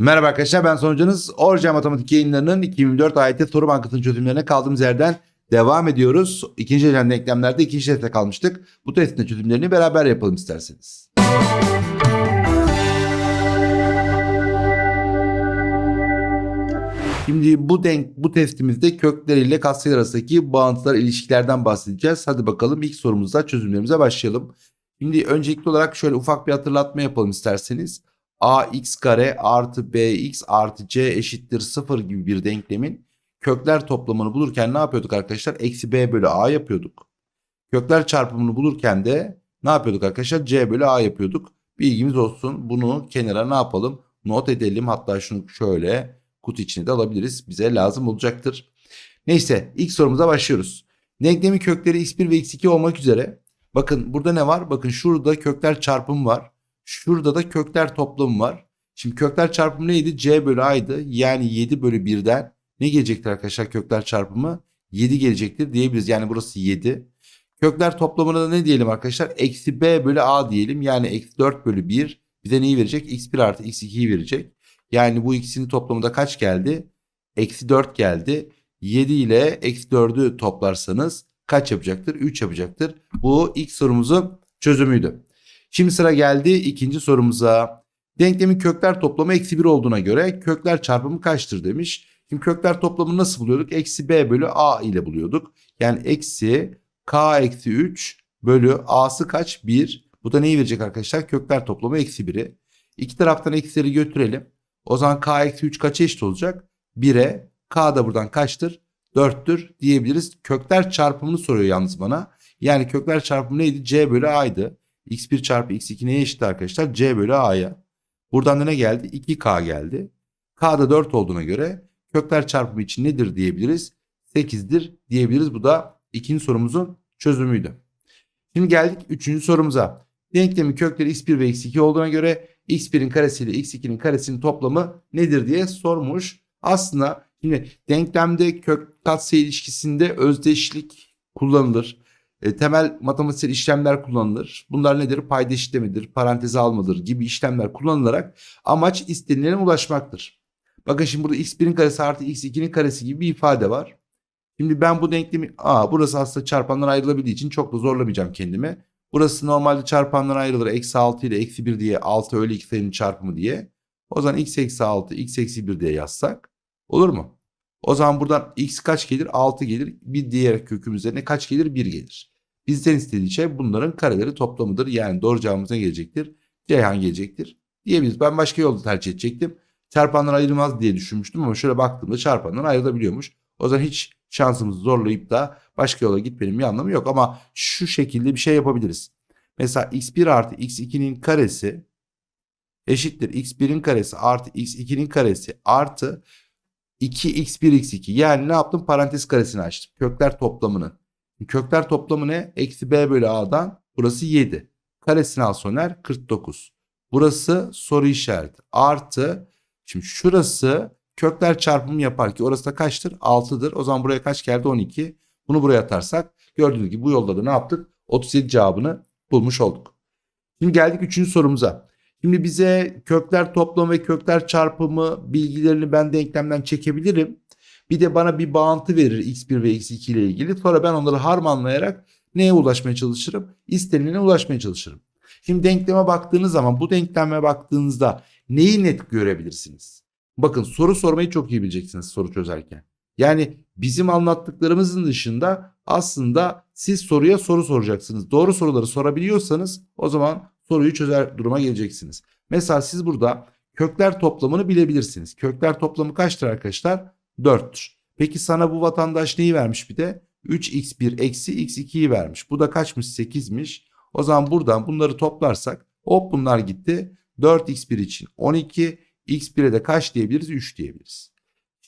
Merhaba arkadaşlar ben sonucunuz Orca Matematik yayınlarının 2024 AYT soru bankasının çözümlerine kaldığımız yerden devam ediyoruz. İkinci elen denklemlerde ikinci testte kalmıştık. Bu testin çözümlerini beraber yapalım isterseniz. Şimdi bu denk bu testimizde kökler ile katsayılar arasındaki bağıntılar ilişkilerden bahsedeceğiz. Hadi bakalım ilk sorumuzda çözümlerimize başlayalım. Şimdi öncelikli olarak şöyle ufak bir hatırlatma yapalım isterseniz ax kare artı bx artı c eşittir 0 gibi bir denklemin kökler toplamını bulurken ne yapıyorduk arkadaşlar? Eksi b bölü a yapıyorduk. Kökler çarpımını bulurken de ne yapıyorduk arkadaşlar? c bölü a yapıyorduk. Bilgimiz olsun. Bunu kenara ne yapalım? Not edelim. Hatta şunu şöyle kutu içine de alabiliriz. Bize lazım olacaktır. Neyse ilk sorumuza başlıyoruz. Denklemin kökleri x1 ve x2 olmak üzere. Bakın burada ne var? Bakın şurada kökler çarpımı var. Şurada da kökler toplamı var. Şimdi kökler çarpımı neydi? C bölü A'ydı. Yani 7 bölü 1'den ne gelecektir arkadaşlar kökler çarpımı? 7 gelecektir diyebiliriz. Yani burası 7. Kökler toplamına da ne diyelim arkadaşlar? Eksi B bölü A diyelim. Yani eksi 4 bölü 1 bize neyi verecek? X1 artı X2'yi verecek. Yani bu ikisinin toplamı da kaç geldi? Eksi 4 geldi. 7 ile eksi 4'ü toplarsanız kaç yapacaktır? 3 yapacaktır. Bu ilk sorumuzun çözümüydü. Şimdi sıra geldi ikinci sorumuza. Denklemin kökler toplamı eksi 1 olduğuna göre kökler çarpımı kaçtır demiş. Şimdi kökler toplamını nasıl buluyorduk? Eksi b bölü a ile buluyorduk. Yani eksi k eksi 3 bölü a'sı kaç? 1. Bu da neyi verecek arkadaşlar? Kökler toplamı eksi 1'i. İki taraftan eksileri götürelim. O zaman k eksi 3 kaça eşit olacak? 1'e. K da buradan kaçtır? 4'tür diyebiliriz. Kökler çarpımını soruyor yalnız bana. Yani kökler çarpımı neydi? C bölü a'ydı. X1 çarpı x2 neye eşit arkadaşlar? C bölü a'ya. Buradan da ne geldi? 2k geldi. K da 4 olduğuna göre kökler çarpımı için nedir diyebiliriz? 8'dir diyebiliriz. Bu da ikinci sorumuzun çözümüydü. Şimdi geldik üçüncü sorumuza. Denklemin kökleri x1 ve x2 olduğuna göre x1'in karesi ile x2'nin karesinin toplamı nedir diye sormuş. Aslında şimdi denklemde kök katsayı ilişkisinde özdeşlik kullanılır. E, temel matematiksel işlemler kullanılır. Bunlar nedir? Payda işlemidir, paranteze almadır gibi işlemler kullanılarak amaç istenilene ulaşmaktır. Bakın şimdi burada x1'in karesi artı x2'nin karesi gibi bir ifade var. Şimdi ben bu denklemi, aa burası aslında çarpanlar ayrılabildiği için çok da zorlamayacağım kendimi. Burası normalde çarpanlar ayrılır. Eksi 6 ile eksi 1 diye 6 öyle iki sayının çarpımı diye. O zaman x eksi 6, x eksi 1 diye yazsak olur mu? O zaman buradan x kaç gelir? 6 gelir. Bir diğer kökümüzde ne kaç gelir? 1 gelir. Bizden istediği şey bunların kareleri toplamıdır. Yani doğru cevabımız ne gelecektir? Ceyhan gelecektir diyebiliriz. Ben başka yolda tercih edecektim. Çarpanlar ayrılmaz diye düşünmüştüm ama şöyle baktığımda çarpanlar ayrılabiliyormuş. O zaman hiç şansımızı zorlayıp da başka yola gitmenin bir anlamı yok. Ama şu şekilde bir şey yapabiliriz. Mesela x1 artı x2'nin karesi eşittir x1'in karesi artı x2'nin karesi artı 2x1 x2. Yani ne yaptım? Parantez karesini açtım. Kökler toplamını. Kökler toplamı ne? Eksi b bölü a'dan burası 7. Karesini al Soner 49. Burası soru işareti. Artı şimdi şurası kökler çarpımı yapar ki orası da kaçtır? 6'dır. O zaman buraya kaç geldi? 12. Bunu buraya atarsak gördüğünüz gibi bu yolda da ne yaptık? 37 cevabını bulmuş olduk. Şimdi geldik 3. sorumuza. Şimdi bize kökler toplamı ve kökler çarpımı bilgilerini ben denklemden çekebilirim. Bir de bana bir bağıntı verir x1 ve x2 ile ilgili. Sonra ben onları harmanlayarak neye ulaşmaya çalışırım? İstenilene ulaşmaya çalışırım. Şimdi denkleme baktığınız zaman bu denkleme baktığınızda neyi net görebilirsiniz? Bakın soru sormayı çok iyi bileceksiniz soru çözerken. Yani bizim anlattıklarımızın dışında aslında siz soruya soru soracaksınız. Doğru soruları sorabiliyorsanız o zaman soruyu çözer duruma geleceksiniz. Mesela siz burada kökler toplamını bilebilirsiniz. Kökler toplamı kaçtır arkadaşlar? 4'tür. Peki sana bu vatandaş neyi vermiş bir de? 3x1 eksi x2'yi vermiş. Bu da kaçmış? 8'miş. O zaman buradan bunları toplarsak hop bunlar gitti. 4x1 için 12, x1'e de kaç diyebiliriz? 3 diyebiliriz.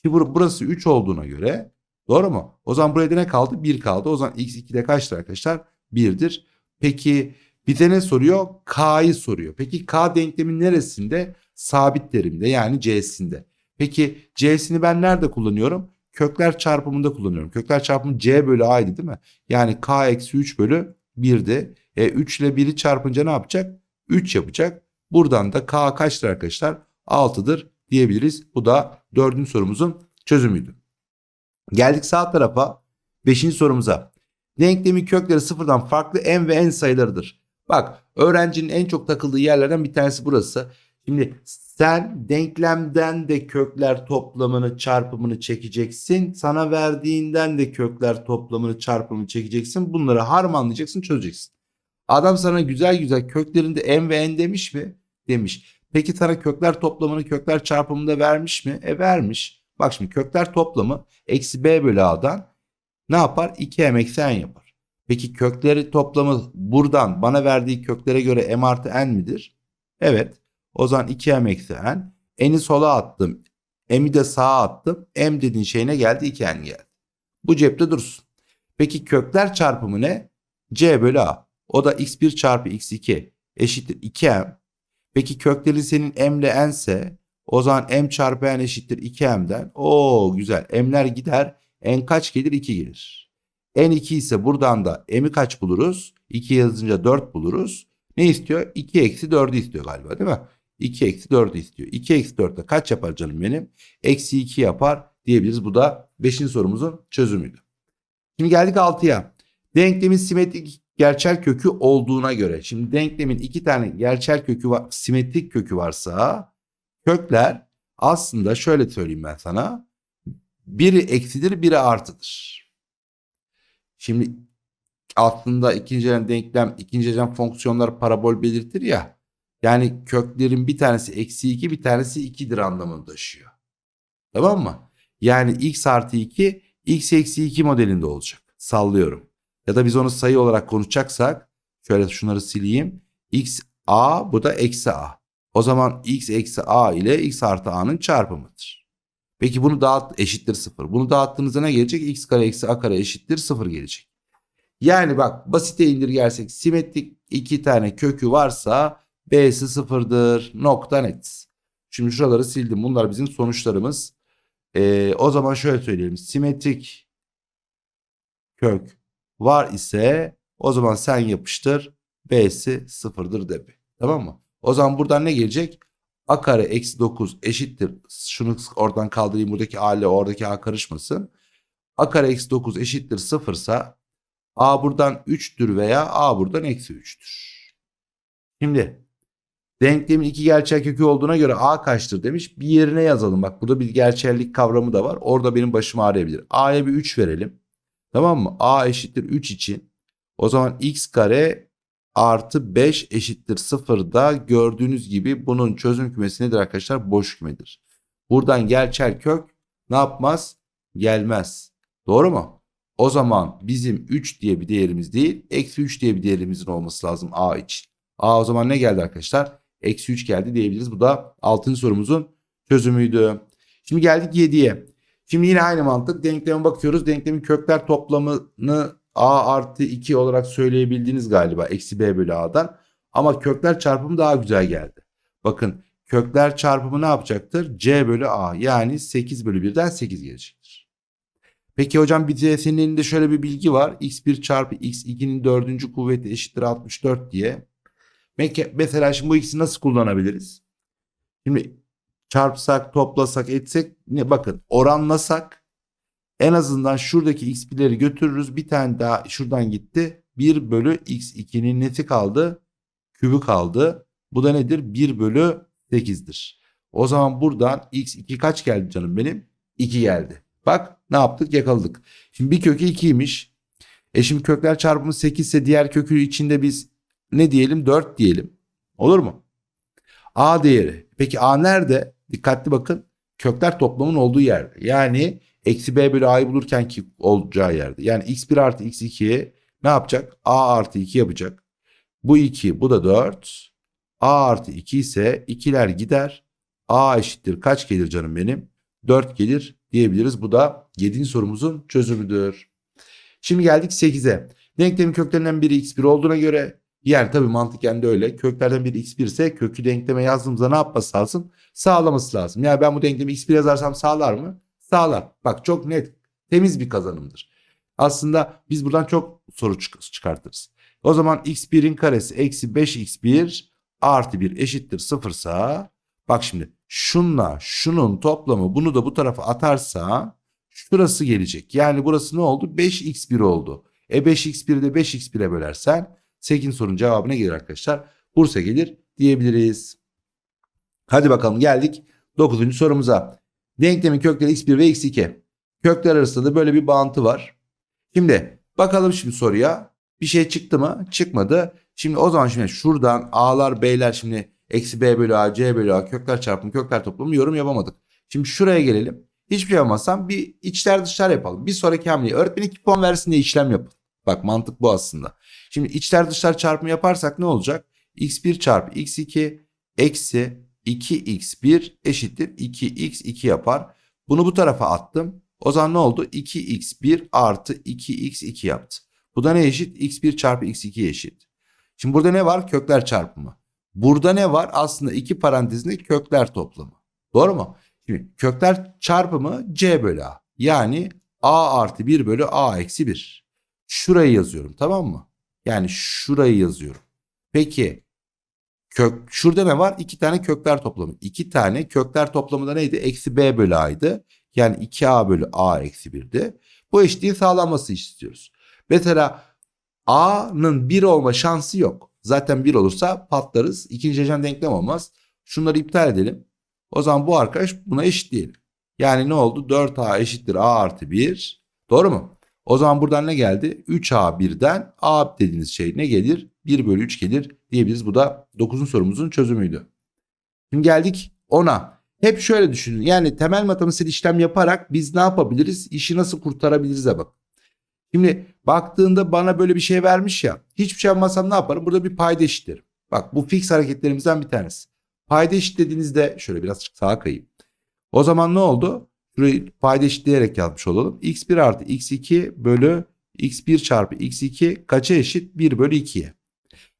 Şimdi burası 3 olduğuna göre doğru mu? O zaman buraya ne kaldı? 1 kaldı. O zaman x2'de kaçtır arkadaşlar? 1'dir. Peki bize ne soruyor? K'yı soruyor. Peki K denklemin neresinde? Sabit terimde yani C'sinde. Peki C'sini ben nerede kullanıyorum? Kökler çarpımında kullanıyorum. Kökler çarpımı C bölü A'ydı değil mi? Yani K eksi 3 bölü 1'di. E 3 ile 1'i çarpınca ne yapacak? 3 yapacak. Buradan da K kaçtır arkadaşlar? 6'dır diyebiliriz. Bu da dördüncü sorumuzun çözümüydü. Geldik sağ tarafa. Beşinci sorumuza. Denklemin kökleri sıfırdan farklı en ve en sayılarıdır. Bak öğrencinin en çok takıldığı yerlerden bir tanesi burası. Şimdi sen denklemden de kökler toplamını çarpımını çekeceksin. Sana verdiğinden de kökler toplamını çarpımını çekeceksin. Bunları harmanlayacaksın çözeceksin. Adam sana güzel güzel köklerinde n ve n demiş mi? Demiş. Peki sana kökler toplamını kökler çarpımını da vermiş mi? E vermiş. Bak şimdi kökler toplamı eksi b bölü a'dan ne yapar? 2m eksi n yapar. Peki kökleri toplamı buradan bana verdiği köklere göre m artı n midir? Evet. O zaman 2m eksi n. N'i sola attım. M'i de sağa attım. M dediğin şeyine geldi 2n geldi. Bu cepte dursun. Peki kökler çarpımı ne? c bölü a. O da x1 çarpı x2 eşittir 2m. Peki kökleri senin m ile n ise o zaman m çarpı n eşittir 2m'den. Oo güzel. M'ler gider. N kaç gelir? 2 gelir. N2 ise buradan da m'i kaç buluruz? 2 yazınca 4 buluruz. Ne istiyor? 2 eksi 4'ü istiyor galiba değil mi? 2 eksi 4'ü istiyor. 2 eksi 4 de kaç yapar canım benim? Eksi 2 yapar diyebiliriz. Bu da 5. sorumuzun çözümüydü. Şimdi geldik 6'ya. Denklemin simetrik gerçel kökü olduğuna göre. Şimdi denklemin iki tane gerçel kökü var, simetrik kökü varsa kökler aslında şöyle söyleyeyim ben sana. Biri eksidir, biri artıdır. Şimdi aslında ikinci derecen denklem, ikinci derecen fonksiyonlar parabol belirtir ya. Yani köklerin bir tanesi eksi 2 bir tanesi 2'dir anlamını taşıyor. Tamam mı? Yani x artı 2 x eksi 2 modelinde olacak. Sallıyorum. Ya da biz onu sayı olarak konuşacaksak şöyle şunları sileyim. x a bu da eksi a. O zaman x eksi a ile x artı a'nın çarpımıdır. Peki bunu dağıt eşittir 0. Bunu dağıttığınızda ne gelecek? x kare eksi a kare eşittir 0 gelecek. Yani bak basite indirgersek simetrik iki tane kökü varsa b'si sıfırdır. Nokta net. Şimdi şuraları sildim. Bunlar bizim sonuçlarımız. Ee, o zaman şöyle söyleyelim. Simetrik kök var ise o zaman sen yapıştır. B'si sıfırdır de. Tamam mı? O zaman buradan ne gelecek? A kare eksi 9 eşittir. Şunu oradan kaldırayım. Buradaki A ile oradaki A karışmasın. A kare eksi 9 eşittir sıfırsa A buradan 3'tür veya A buradan eksi 3'tür. Şimdi denklemin iki gerçel kökü olduğuna göre A kaçtır demiş. Bir yerine yazalım. Bak burada bir gerçellik kavramı da var. Orada benim başım ağrıyabilir. A'ya bir 3 verelim. Tamam mı? A eşittir 3 için. O zaman x kare artı 5 eşittir 0'da gördüğünüz gibi bunun çözüm kümesi nedir arkadaşlar? Boş kümedir. Buradan gerçel kök ne yapmaz? Gelmez. Doğru mu? O zaman bizim 3 diye bir değerimiz değil, eksi 3 diye bir değerimizin olması lazım A için. A o zaman ne geldi arkadaşlar? Eksi 3 geldi diyebiliriz. Bu da 6. sorumuzun çözümüydü. Şimdi geldik 7'ye. Şimdi yine aynı mantık. Denkleme bakıyoruz. Denklemin kökler toplamını a artı 2 olarak söyleyebildiğiniz galiba. Eksi b bölü a'dan. Ama kökler çarpımı daha güzel geldi. Bakın kökler çarpımı ne yapacaktır? c bölü a yani 8 bölü 1'den 8 gelecektir. Peki hocam bir senin elinde şöyle bir bilgi var. x1 çarpı x2'nin dördüncü kuvveti eşittir 64 diye. Mesela şimdi bu ikisini nasıl kullanabiliriz? Şimdi çarpsak, toplasak, etsek ne bakın oranlasak en azından şuradaki x1'leri götürürüz. Bir tane daha şuradan gitti. 1 bölü x2'nin neti kaldı. Kübü kaldı. Bu da nedir? 1 bölü 8'dir. O zaman buradan x2 kaç geldi canım benim? 2 geldi. Bak ne yaptık yakaladık. Şimdi bir kökü 2'ymiş. E şimdi kökler çarpımı 8 ise diğer kökü içinde biz ne diyelim? 4 diyelim. Olur mu? A değeri. Peki A nerede? Dikkatli bakın. Kökler toplamın olduğu yerde. Yani eksi b bölü a'yı bulurken ki olacağı yerde. Yani x1 artı x2'ye ne yapacak? a artı 2 yapacak. Bu 2 bu da 4. a artı 2 ise 2'ler gider. a eşittir kaç gelir canım benim? 4 gelir diyebiliriz. Bu da 7. sorumuzun çözümüdür. Şimdi geldik 8'e. Denklemin köklerinden biri x1 olduğuna göre yani tabii mantıken de öyle. Köklerden biri x1 ise kökü denkleme yazdığımızda ne yapması lazım? Sağlaması lazım. Yani ben bu denklemi x1 yazarsam sağlar mı? Sağlar. Bak çok net, temiz bir kazanımdır. Aslında biz buradan çok soru çıkartırız. O zaman x1'in karesi eksi 5x1 artı 1 eşittir 0 sa Bak şimdi şunla şunun toplamı bunu da bu tarafa atarsa şurası gelecek. Yani burası ne oldu? 5x1 oldu. E 5x1'i de 5x1'e bölersen 8 sorunun cevabı ne gelir arkadaşlar? Bursa gelir diyebiliriz. Hadi bakalım geldik 9. sorumuza. Denklemin kökleri x1 ve x2. Kökler arasında da böyle bir bağıntı var. Şimdi bakalım şimdi soruya. Bir şey çıktı mı? Çıkmadı. Şimdi o zaman şimdi şuradan a'lar b'ler şimdi eksi b bölü a c bölü a kökler çarpımı kökler toplamı yorum yapamadık. Şimdi şuraya gelelim. Hiçbir şey yapamazsam bir içler dışlar yapalım. Bir sonraki hamleyi öğretmen 2 puan versin diye işlem yapın. Bak mantık bu aslında. Şimdi içler dışlar çarpımı yaparsak ne olacak? x1 çarpı x2 eksi 2x1 eşittir 2x2 yapar. Bunu bu tarafa attım. O zaman ne oldu? 2x1 artı 2x2 yaptı. Bu da ne eşit? x1 çarpı x2 eşit. Şimdi burada ne var? Kökler çarpımı. Burada ne var? Aslında iki parantezinde kökler toplamı. Doğru mu? Şimdi kökler çarpımı c bölü a. Yani a artı 1 bölü a eksi 1. Şurayı yazıyorum tamam mı? Yani şurayı yazıyorum. Peki kök şurada ne var? İki tane kökler toplamı. İki tane kökler toplamı da neydi? Eksi b bölü a'ydı. Yani 2a bölü a eksi 1'di. Bu eşitliğin sağlanması istiyoruz. Mesela a'nın 1 olma şansı yok. Zaten 1 olursa patlarız. İkinci derecen denklem olmaz. Şunları iptal edelim. O zaman bu arkadaş buna eşitleyelim. Yani ne oldu? 4a eşittir a artı 1. Doğru mu? O zaman buradan ne geldi? 3a birden a dediğiniz şey ne gelir? 1 bölü 3 gelir diyebiliriz. Bu da 9. sorumuzun çözümüydü. Şimdi geldik 10'a. Hep şöyle düşünün. Yani temel matematiksel işlem yaparak biz ne yapabiliriz? İşi nasıl kurtarabiliriz de bak. Şimdi baktığında bana böyle bir şey vermiş ya. Hiçbir şey yapmasam ne yaparım? Burada bir payda eşitlerim. Bak bu fix hareketlerimizden bir tanesi. Payda eşitlediğinizde şöyle biraz sağa kayayım. O zaman ne oldu? Şurayı payda eşitleyerek yazmış olalım. x1 artı x2 bölü x1 çarpı x2 kaça eşit? 1 bölü 2'ye.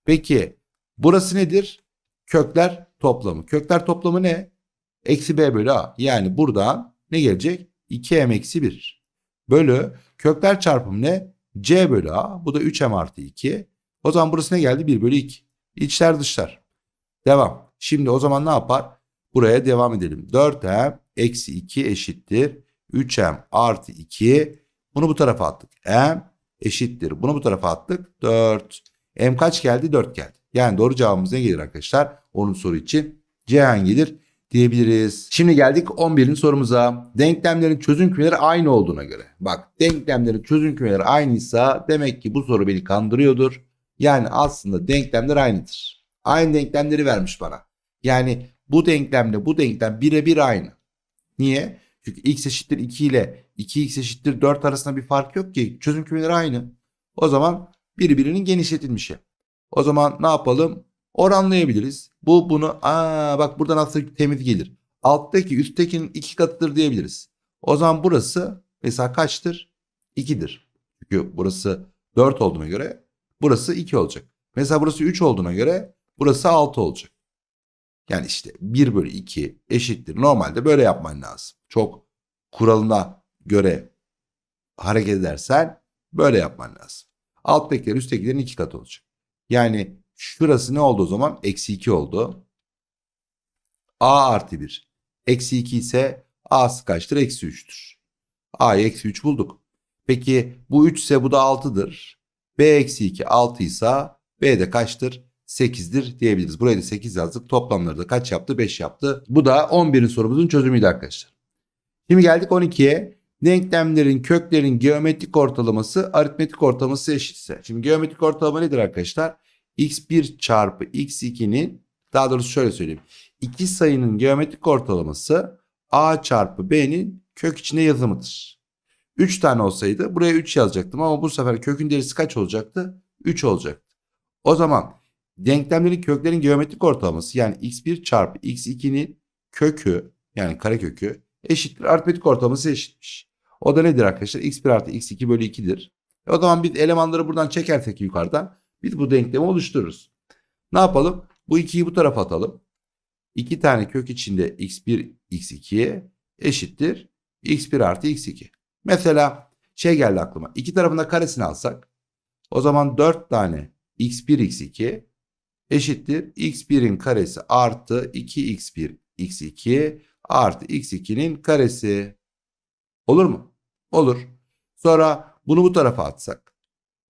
Peki burası nedir? Kökler toplamı. Kökler toplamı ne? Eksi b bölü a. Yani buradan ne gelecek? 2m eksi 1. Bölü kökler çarpımı ne? c bölü a. Bu da 3m artı 2. O zaman burası ne geldi? 1 bölü 2. İçler dışlar. Devam. Şimdi o zaman ne yapar? Buraya devam edelim. 4m eksi 2 eşittir. 3m artı 2. Bunu bu tarafa attık. m eşittir. Bunu bu tarafa attık. 4. m kaç geldi? 4 geldi. Yani doğru cevabımız ne gelir arkadaşlar? Onun soru için Cihan gelir diyebiliriz. Şimdi geldik 11. sorumuza. Denklemlerin çözüm kümeleri aynı olduğuna göre. Bak denklemlerin çözüm kümeleri aynıysa demek ki bu soru beni kandırıyordur. Yani aslında denklemler aynıdır. Aynı denklemleri vermiş bana. Yani bu denklemle bu denklem birebir aynı. Niye? Çünkü x eşittir 2 ile 2x eşittir 4 arasında bir fark yok ki. Çözüm kümeleri aynı. O zaman birbirinin genişletilmişi. O zaman ne yapalım? Oranlayabiliriz. Bu bunu aa bak buradan aslında temiz gelir. Alttaki üsttekinin iki katıdır diyebiliriz. O zaman burası mesela kaçtır? 2'dir. Çünkü burası 4 olduğuna göre burası 2 olacak. Mesela burası 3 olduğuna göre burası 6 olacak. Yani işte 1 bölü 2 eşittir. Normalde böyle yapman lazım. Çok kuralına göre hareket edersen böyle yapman lazım. Alttakiler üsttekilerin iki katı olacak. Yani şurası ne oldu o zaman? Eksi 2 oldu. A artı 1. Eksi 2 ise A'sı kaçtır? Eksi 3'tür. A'yı eksi 3 bulduk. Peki bu 3 ise bu da 6'dır. B eksi 2 6 ise B de kaçtır? 8'dir diyebiliriz. Buraya da 8 yazdık. Toplamları da kaç yaptı? 5 yaptı. Bu da 11. sorumuzun çözümüydü arkadaşlar. Şimdi geldik 12'ye. Denklemlerin köklerin geometrik ortalaması aritmetik ortalaması eşitse. Şimdi geometrik ortalama nedir arkadaşlar? x1 çarpı x2'nin daha doğrusu şöyle söyleyeyim. İki sayının geometrik ortalaması a çarpı b'nin kök içinde yazımıdır. 3 tane olsaydı buraya 3 yazacaktım ama bu sefer kökün derisi kaç olacaktı? 3 olacaktı. O zaman denklemlerin köklerin geometrik ortalaması yani x1 çarpı x2'nin kökü yani karekökü eşittir aritmetik ortalaması eşitmiş. O da nedir arkadaşlar? x1 artı x2 bölü 2'dir. E o zaman biz elemanları buradan çekersek yukarıdan biz bu denklemi oluştururuz. Ne yapalım? Bu 2'yi bu tarafa atalım. 2 tane kök içinde x1 x2'ye eşittir x1 artı x2. Mesela şey geldi aklıma. İki tarafında karesini alsak o zaman 4 tane x1 x2 eşittir x1'in karesi artı 2x1 x2 artı x2'nin karesi. Olur mu? Olur. Sonra bunu bu tarafa atsak.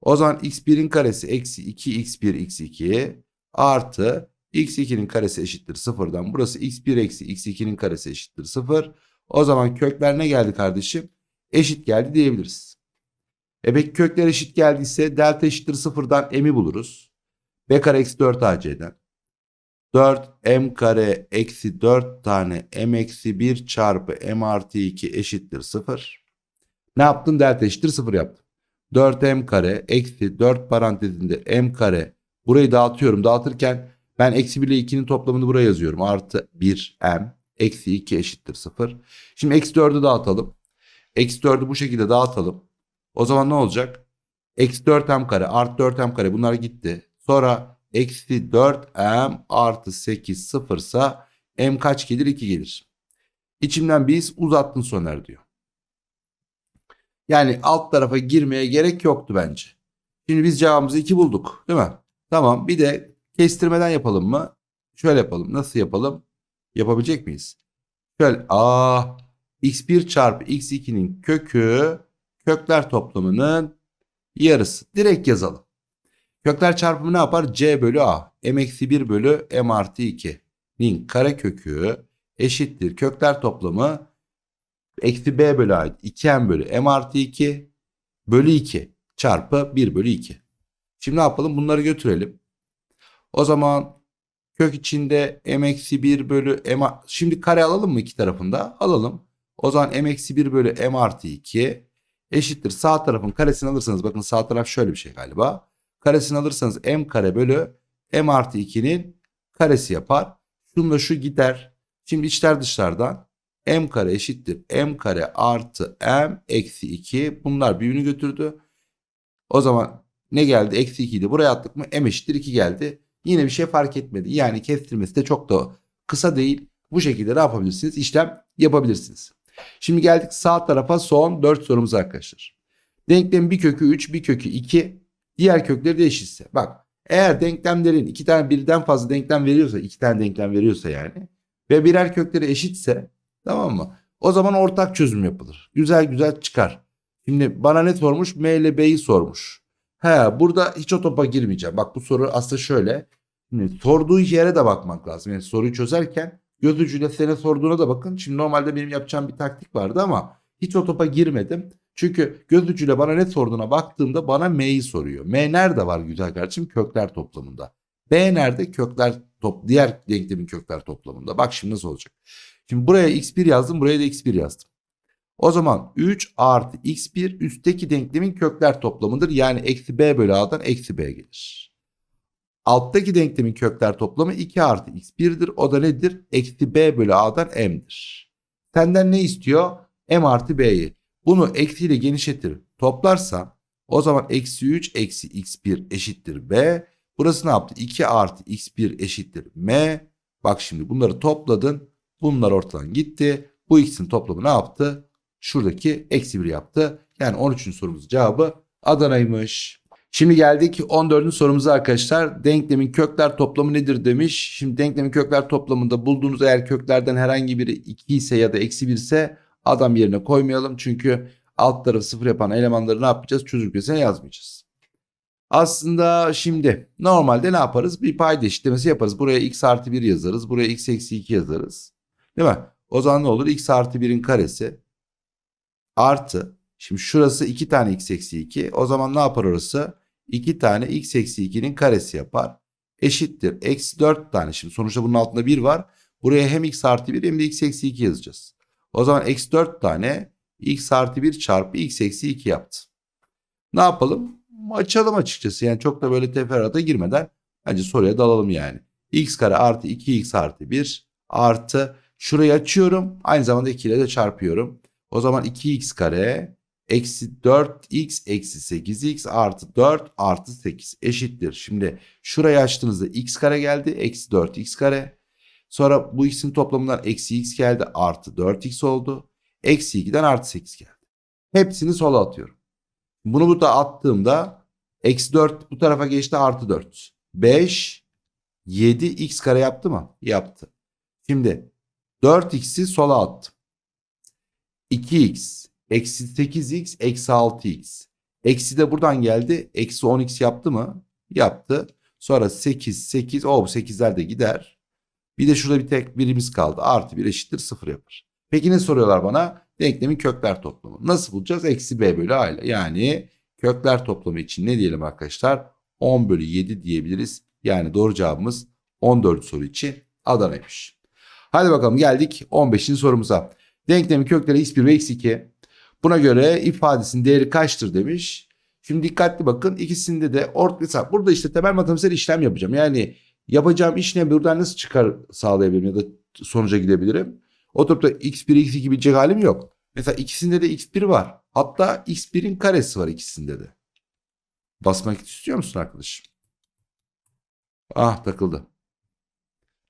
O zaman x1'in karesi eksi 2 x1 x2 artı x2'nin karesi eşittir sıfırdan. Burası x1 eksi x2'nin karesi eşittir sıfır. O zaman kökler ne geldi kardeşim? Eşit geldi diyebiliriz. E peki kökler eşit geldiyse delta eşittir sıfırdan m'i buluruz. B kare eksi 4 ac'den. 4 m kare eksi 4 tane m eksi 1 çarpı m artı 2 eşittir 0. Ne yaptın? Delta eşittir 0 yaptım. 4m kare eksi 4 parantezinde m kare. Burayı dağıtıyorum. Dağıtırken ben eksi 1 ile 2'nin toplamını buraya yazıyorum. Artı 1m eksi 2 eşittir 0. Şimdi eksi 4'ü dağıtalım. Eksi 4'ü bu şekilde dağıtalım. O zaman ne olacak? Eksi 4m kare artı 4m kare bunlar gitti. Sonra eksi 4m artı 8 sıfırsa m kaç gelir? 2 gelir. İçimden biz uzattın Soner diyor. Yani alt tarafa girmeye gerek yoktu bence. Şimdi biz cevabımızı 2 bulduk değil mi? Tamam bir de kestirmeden yapalım mı? Şöyle yapalım. Nasıl yapalım? Yapabilecek miyiz? Şöyle a x1 çarpı x2'nin kökü kökler toplamının yarısı. Direkt yazalım. Kökler çarpımı ne yapar? C bölü A. M eksi 1 bölü M artı 2'nin kare kökü eşittir. Kökler toplamı eksi B bölü A 2M bölü M artı 2 bölü 2 çarpı 1 bölü 2. Şimdi ne yapalım? Bunları götürelim. O zaman kök içinde M eksi 1 bölü M şimdi kare alalım mı iki tarafında? Alalım. O zaman M eksi 1 bölü M artı 2 eşittir. Sağ tarafın karesini alırsanız bakın sağ taraf şöyle bir şey galiba. Karesini alırsanız m kare bölü m artı 2'nin karesi yapar. Şununla şu gider. Şimdi içler dışlardan m kare eşittir. m kare artı m eksi 2. Bunlar birbirini götürdü. O zaman ne geldi? Eksi 2'yi de buraya attık mı? m eşittir 2 geldi. Yine bir şey fark etmedi. Yani kestirmesi de çok da kısa değil. Bu şekilde ne yapabilirsiniz? İşlem yapabilirsiniz. Şimdi geldik sağ tarafa son 4 sorumuz arkadaşlar. Denklemin bir kökü 3, bir kökü 2, diğer kökleri de eşitse. Bak eğer denklemlerin iki tane birden fazla denklem veriyorsa, iki tane denklem veriyorsa yani ve birer kökleri eşitse tamam mı? O zaman ortak çözüm yapılır. Güzel güzel çıkar. Şimdi bana ne sormuş? M ile B'yi sormuş. He burada hiç o topa girmeyeceğim. Bak bu soru aslında şöyle. Şimdi sorduğu yere de bakmak lazım. Yani soruyu çözerken göz ucuyla sene sorduğuna da bakın. Şimdi normalde benim yapacağım bir taktik vardı ama hiç o topa girmedim. Çünkü göz ucuyla bana ne sorduğuna baktığımda bana M'yi soruyor. M nerede var güzel kardeşim? Kökler toplamında. B nerede? Kökler top diğer denklemin kökler toplamında. Bak şimdi nasıl olacak? Şimdi buraya x1 yazdım, buraya da x1 yazdım. O zaman 3 artı x1 üstteki denklemin kökler toplamıdır. Yani eksi b bölü a'dan eksi b gelir. Alttaki denklemin kökler toplamı 2 artı x1'dir. O da nedir? Eksi b bölü a'dan m'dir. Senden ne istiyor? m artı b'yi. Bunu eksiyle genişletir toplarsam o zaman eksi 3 eksi x1 eşittir b. Burası ne yaptı? 2 artı x1 eşittir m. Bak şimdi bunları topladın. Bunlar ortadan gitti. Bu ikisinin toplamı ne yaptı? Şuradaki eksi 1 yaptı. Yani 13. sorumuzun cevabı Adana'ymış. Şimdi geldik 14. sorumuza arkadaşlar. Denklemin kökler toplamı nedir demiş. Şimdi denklemin kökler toplamında bulduğunuz eğer köklerden herhangi biri 2 ise ya da eksi 1 ise adam yerine koymayalım. Çünkü alt tarafı sıfır yapan elemanları ne yapacağız? Çözüm kümesine yazmayacağız. Aslında şimdi normalde ne yaparız? Bir payda eşitlemesi yaparız. Buraya x artı 1 yazarız. Buraya x eksi 2 yazarız. Değil mi? O zaman ne olur? x artı 1'in karesi artı. Şimdi şurası 2 tane x eksi 2. O zaman ne yapar orası? 2 tane x eksi 2'nin karesi yapar. Eşittir. Eksi 4 tane. Şimdi sonuçta bunun altında 1 var. Buraya hem x artı 1 hem de x eksi 2 yazacağız. O zaman eksi 4 tane x artı 1 çarpı x eksi 2 yaptı. Ne yapalım? Açalım açıkçası. Yani çok da böyle teferruata girmeden bence soruya dalalım yani. x kare artı 2x artı 1 artı şurayı açıyorum. Aynı zamanda 2 ile de çarpıyorum. O zaman 2x kare eksi 4x eksi 8x artı 4 artı 8 eşittir. Şimdi şurayı açtığınızda x kare geldi. Eksi 4x kare. Sonra bu x'in toplamından eksi x geldi. Artı 4x oldu. Eksi 2'den artı 8 geldi. Hepsini sola atıyorum. Bunu burada attığımda eksi 4 bu tarafa geçti artı 4. 5 7 x kare yaptı mı? Yaptı. Şimdi 4x'i sola attım. 2x eksi 8x eksi 6x. Eksi de buradan geldi. Eksi 10x yaptı mı? Yaptı. Sonra 8, 8. O bu 8'ler de gider. Bir de şurada bir tek birimiz kaldı. Artı 1 eşittir 0 yapar. Peki ne soruyorlar bana? Denklemin kökler toplamı. Nasıl bulacağız? Eksi b bölü a ile. Yani kökler toplamı için ne diyelim arkadaşlar? 10 bölü 7 diyebiliriz. Yani doğru cevabımız 14 soru için Adana'ymış. Hadi bakalım geldik 15. sorumuza. Denklemin kökleri x1 ve x2. Buna göre ifadesinin değeri kaçtır demiş. Şimdi dikkatli bakın ikisinde de ort mesela burada işte temel matematiksel işlem yapacağım. Yani yapacağım iş ne buradan nasıl çıkar sağlayabilirim ya da sonuca gidebilirim. Oturup da x1 x2 bilecek halim yok. Mesela ikisinde de x1 var. Hatta x1'in karesi var ikisinde de. Basmak istiyor musun arkadaşım? Ah takıldı.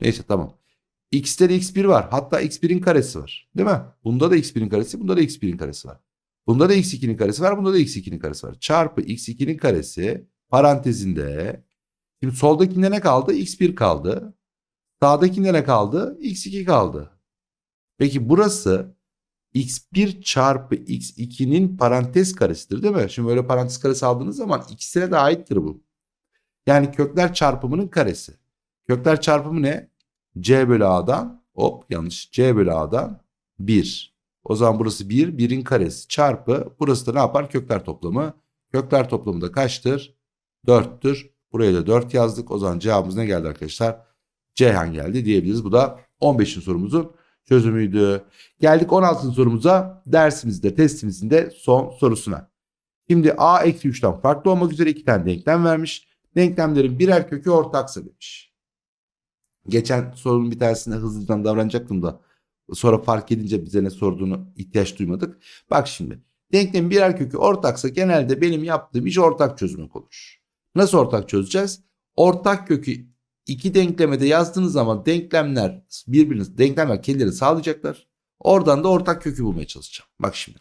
Neyse tamam. X'te de x1 var. Hatta x1'in karesi var. Değil mi? Bunda da x1'in karesi, bunda da x1'in karesi var. Bunda da x2'nin karesi var, bunda da x2'nin karesi var. Çarpı x2'nin karesi parantezinde. Şimdi soldakinde ne kaldı? x1 kaldı. Sağdakinde ne kaldı? x2 kaldı. Peki burası x1 çarpı x2'nin parantez karesidir değil mi? Şimdi böyle parantez karesi aldığınız zaman ikisine de aittir bu. Yani kökler çarpımının karesi. Kökler çarpımı ne? c bölü a'dan hop yanlış c bölü a'dan 1. O zaman burası 1, 1'in karesi çarpı burası da ne yapar? Kökler toplamı. Kökler toplamı da kaçtır? 4'tür. Buraya da 4 yazdık. O zaman cevabımız ne geldi arkadaşlar? Ceyhan geldi diyebiliriz. Bu da 15. sorumuzun çözümüydü. Geldik 16. sorumuza. Dersimizde, testimizin de son sorusuna. Şimdi a eksi 3'ten farklı olmak üzere iki tane denklem vermiş. Denklemlerin birer kökü ortaksa demiş. Geçen sorunun bir tanesinde hızlıdan davranacaktım da sonra fark edince bize ne sorduğunu ihtiyaç duymadık. Bak şimdi denklemin birer kökü ortaksa genelde benim yaptığım iş ortak çözmek olur. Nasıl ortak çözeceğiz? Ortak kökü iki denklemede yazdığınız zaman denklemler birbiriniz denklemler kendileri sağlayacaklar. Oradan da ortak kökü bulmaya çalışacağım. Bak şimdi.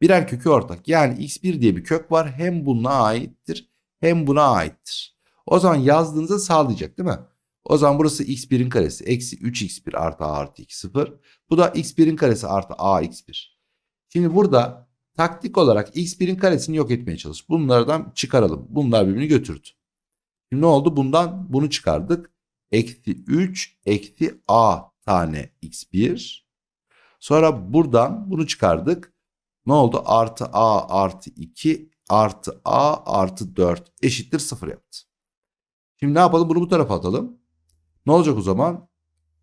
Birer kökü ortak. Yani x1 diye bir kök var. Hem buna aittir hem buna aittir. O zaman yazdığınızda sağlayacak değil mi? O zaman burası x1'in karesi. Eksi 3x1 artı a artı 2 0. Bu da x1'in karesi artı a x1. Şimdi burada taktik olarak x1'in karesini yok etmeye çalış. Bunlardan çıkaralım. Bunlar birbirini götürdü. Şimdi ne oldu? Bundan bunu çıkardık. Eksi 3 eksi a tane x1. Sonra buradan bunu çıkardık. Ne oldu? Artı a artı 2 artı a artı 4 eşittir 0 yaptı. Şimdi ne yapalım? Bunu bu tarafa atalım. Ne olacak o zaman?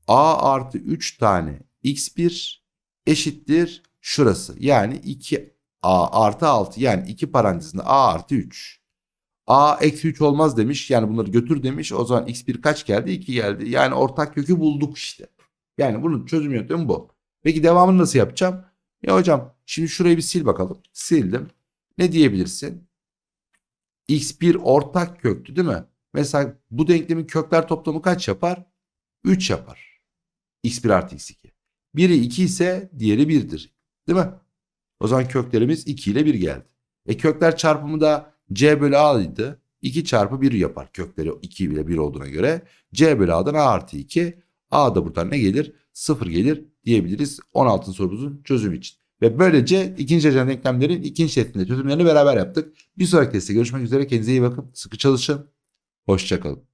A artı 3 tane x1 eşittir şurası. Yani 2a artı 6 yani 2 parantezinde a artı 3. a eksi 3 olmaz demiş. Yani bunları götür demiş. O zaman x1 kaç geldi? 2 geldi. Yani ortak kökü bulduk işte. Yani bunun çözüm yöntemi bu. Peki devamını nasıl yapacağım? Ya hocam şimdi şurayı bir sil bakalım. Sildim. Ne diyebilirsin? x1 ortak köktü değil mi? Mesela bu denklemin kökler toplamı kaç yapar? 3 yapar. x1 artı x2. Biri 2 ise diğeri 1'dir. Değil mi? O zaman köklerimiz 2 ile 1 geldi. E kökler çarpımı da c bölü a'ydı. 2 çarpı 1 yapar kökleri 2 ile 1 olduğuna göre. c bölü a'dan a artı 2. a da buradan ne gelir? 0 gelir diyebiliriz 16. sorumuzun çözümü için. Ve böylece ikinci derece denklemlerin ikinci testinde çözümlerini beraber yaptık. Bir sonraki testte görüşmek üzere. Kendinize iyi bakın. Sıkı çalışın. Hoşçakalın.